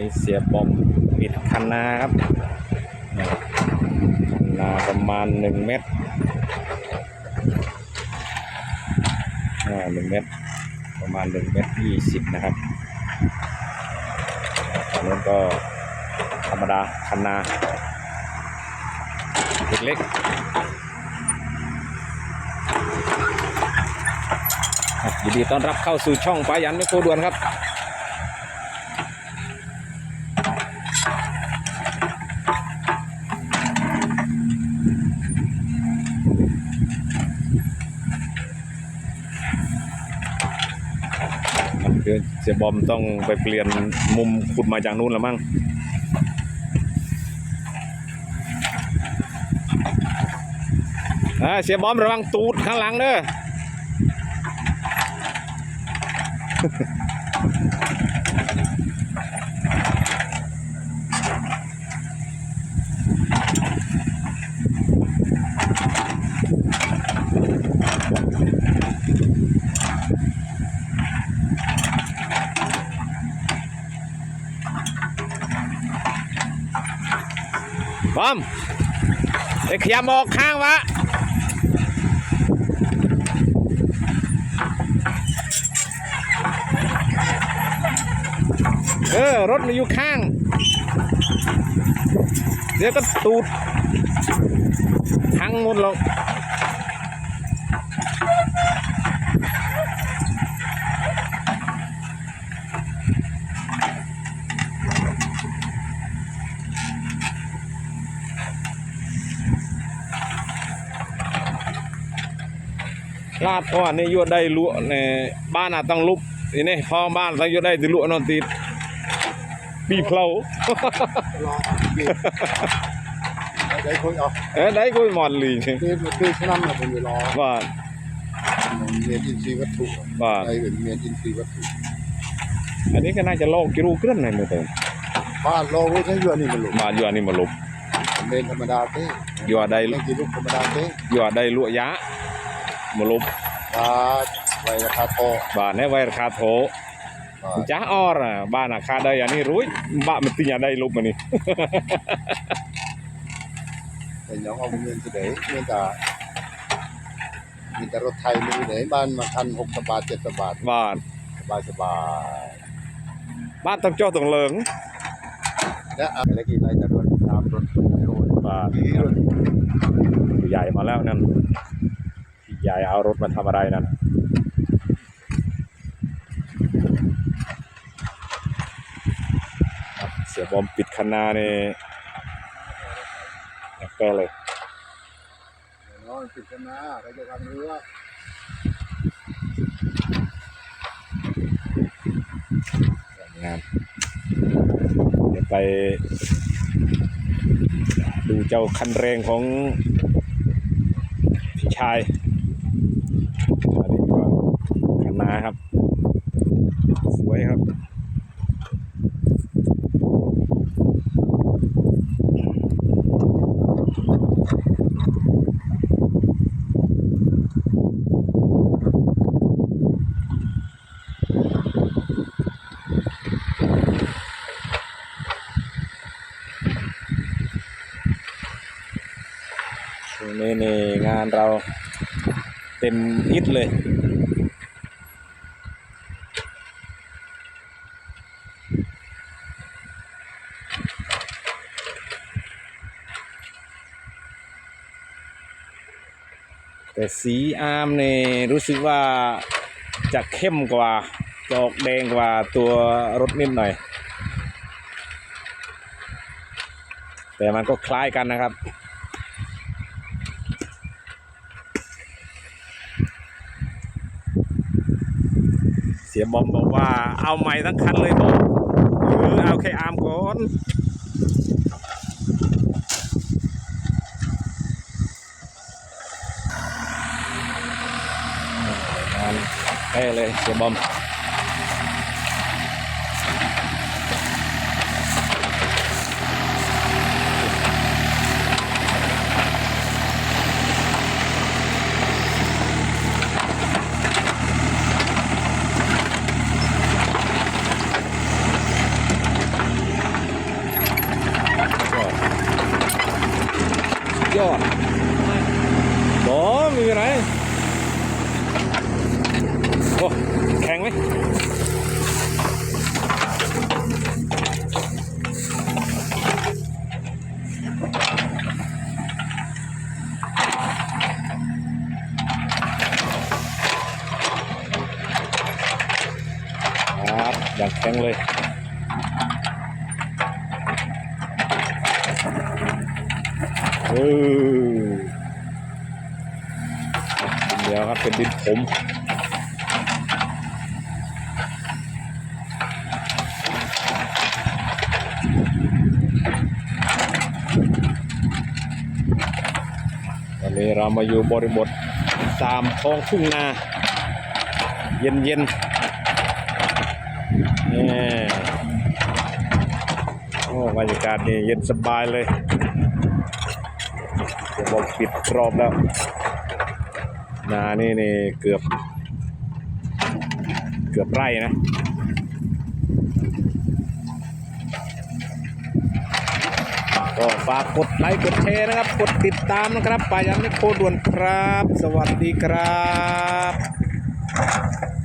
นี้เสียบอมปิดคันนาครับคันนาประมาณหนึ่งเมตรหนึ่งเมตร ประมาณหนึ่งเมตรยี่สิบนะครับอันนี้นก็ธรรมดาคันนาเล็กๆยินดีต้อนรับเข้าสู่ช่องปายันไม่โคด่วนครับ สียบอมต้องไปเปลี่ยนมุมขุดมาจากนู้นแล้วมั้งเสียบอมระวังตูดข้างหลังเด้อ บอมไปขยำออกข้างวะเออ รถมันอยู่ข้าง เดี๋ยวก็ตูด ทั้งหมดหรอก ลาดเพราะว่านี่อยวดได้ลวในบ้านอาจต้องลุบนี่นี่พอบ้านต้องอยวดได้ติลวนอนติดปีเพลารอได้คุยออกเอ้ยได้กุยหมอนลีคือคือฉะนั้นเราเป็นเวลาว่าเมียนอินทรีย์วัตถุว่าไอ้เป็นเมียนอินทรีย์วัตถุ อันนี้ก็น่าจะโลกกิรูเคลื่อนในมือเติมบ้านโลกใช้ยวนนี่มันหลุดมาอยู่อันนี้มาลบเมนธรรมดาเต้อยู่อันใดเล่นกินลูกธรรมดาเต้อยู่อันใดลวกยะ มาลบบาทไว้ราคาโตบ้านให้ไว้ราคาโถบาทจ้าออรอะบ้านราคาได้อันนี้รู้ยบ้านมันติญาได้ลบมานี่แต่ยังเอาเงินเสดเงินแต่มีแต่รถไทยมีไหนบ้านมาคันหกสบาทเจ็ดสบาทบ้านสบายสบายบ้านต้องเจ้าต้องเลิงและอะไรกี่ไรแต่รถตามรถรถบ้านมีรถผู้ใหญ่มาแล้วนั่นพี่ใหญ่เอารถมาทำอะไรนั่นอะเสียบอมปิดคันนานี่แก้เลยนอนติดกันนะใครจะทำเรืองานเดี๋ยวไปดูเจ้าคันแรงของพี่ชาย อันนี้ก็คันนาครับ สวยครับวงนี้นี่งานเรา เต็มอิดเลย แต่สีอาร์มนี่รู้สึกว่าจะเข้มกว่าจะออกแดงกว่าตัวรถนิดหน่อย แต่มันก็คล้ายกันนะครับ สียบอมบอกว่าเอาใหม่ทั้งคันเลยบอมหรือเอาแค่อาร์มก่อนงานแก้เลยเสียบอม ยอดบอมีอะไรโอ้แข็งไหมครับอย่างแข็งเลย เออเดี๋ยวครับเป็นดินผมตอนนี้เรามาอยู่บริบทตามท้องทุ่งนา เย็นเย็นๆนี่โอ้บรรยากาศนี่เย็นสบายเลย บอกปิดรอบแล้วนานี่นี่เกือบ เกือบไร่นะก็ฝากกดไลค์กดแชร์นะครับ กดติดตามนะครับปายันนิโคด่วนครับ สวัสดีครับ